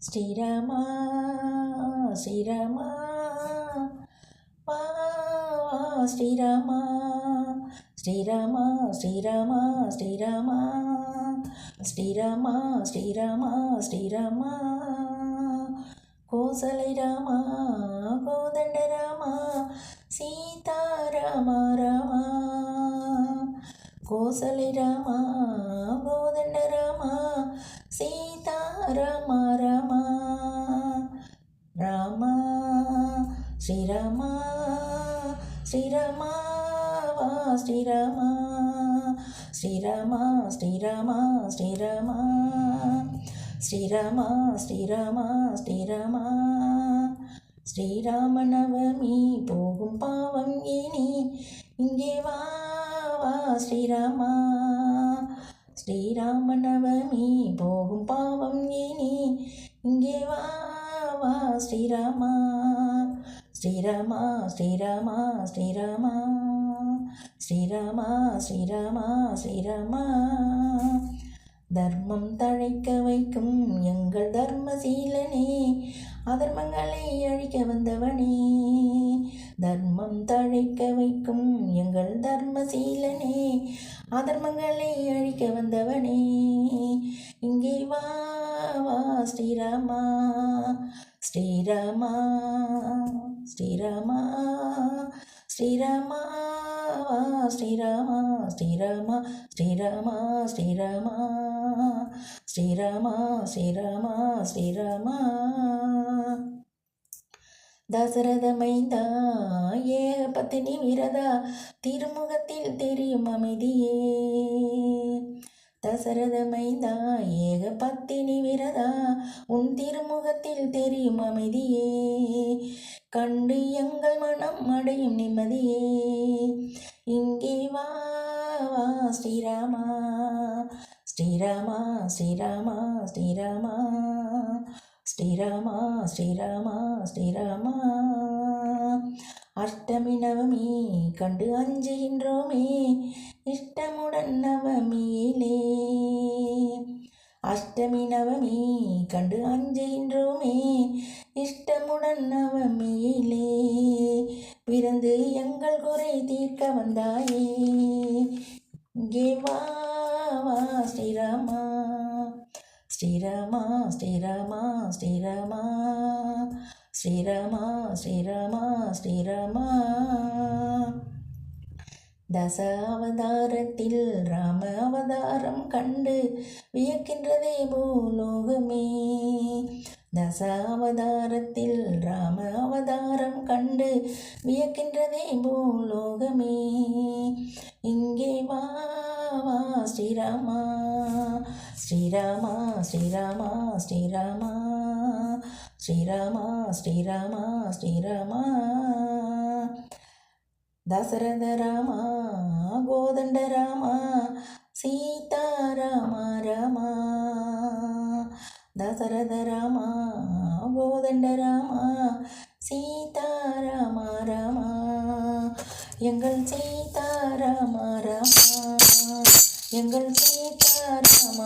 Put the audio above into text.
ஸ்ரீராமா ஸ்ரீராமா வா வா ஸ்ரீராமா ஸ்ரீராமா ஸ்ரீராமா ஸ்ரீராமா ஸ்ரீராமா ஸ்ரீராமா ஸ்ரீராமா கோசலை ராமா கோதண்ட ராமா சீதாராமா ராமா கோசலை ராமா கோதண்ட ரமா ரமா. ராமா ராமா ஸ்ரீராமா ஸ்ரீராமா வா ஸ்ரீராமா ஸ்ரீராமா ஸ்ரீராமா ஸ்ரீராமா ஸ்ரீராமா ஸ்ரீராமா ஸ்ரீராமா ஸ்ரீராம நவமி போகும் பாவம் இனி. இங்கே வா வா ஸ்ரீராமா ஸ்ரீராம நவமி போகும் பாவம் இனி. இங்கே வா வா ஸ்ரீராமா. ஸ்ரீராமா ஸ்ரீராமா ஸ்ரீராமா. ஸ்ரீராமா ஸ்ரீராமா ஸ்ரீராமா. தர்மம் தழைக்க வைக்கும் எங்கள் தர்மசீலனே அதர்மங்களை அழிக்க வந்தவனே. தர்மம் தழைக்க வைக்கும் எங்கள் தர்மசீலனே அதர்மங்களை அழிக்க வந்தவனே. இங்கே வா வா ஸ்ரீராமா ஸ்ரீராமா ஸ்ரீராமா ஸ்ரீராமா வா ஸ்ரீராமா ஸ்ரீராமா ஸ்ரீராமா ஸ்ரீராமா ஸ்ரீராமா ஸ்ரீராமா ஸ்ரீராமா. தசரத மைந்தா ஏக பத்தினி விரதா திருமுகத்தில் தெரியும் அமைதியே. தசரத மைந்தா ஏக பத்தினி விரதா உன் திருமுகத்தில் தெரியும் அமைதியே. கண்டு எங்கள் மனம் அடையும் நிம்மதியே. இங்கே வா வா ஸ்ரீராமா ஸ்ரீராமா ஸ்ரீராமா ஸ்ரீராமா. ஸ்ரீராமா ஸ்ரீராமா ஸ்ரீராமா. அஷ்டமி நவமி கண்டு அஞ்சுகின்றோமே இஷ்டமுடன் நவமியிலே. அஷ்டமி நவமி கண்டு அஞ்சுகின்றோமே இஷ்டமுடன் நவமியிலே. பிறந்து எங்கள் குறை தீர்க்க வந்தாயே. இங்கே வா ஸ்ரீராமா. ஸ்ரீராமா ஸ்ரீராமா ஸ்ரீராமா. ஸ்ரீராமா ஸ்ரீராமா ஸ்ரீராமா. தச அவதாரத்தில் ராம அவதாரம் கண்டு வியக்கின்றதே பூலோகமே. தச அவதாரத்தில் ராம அவதாரம் கண்டு வியக்கின்றதே பூலோகமே. శ్రీరామ శ్రీరామ శ్రీరామ శ్రీరామ శ్రీరామ శ్రీరామ శ్రీరామ. దశరథ రామ గోదండ రామ సీతారామ రామ. దశరథ రామ గోదండ రామ సీతారామ రామ. எங்கள் சீதாராம ராம எங்கள் சீதாராமராமா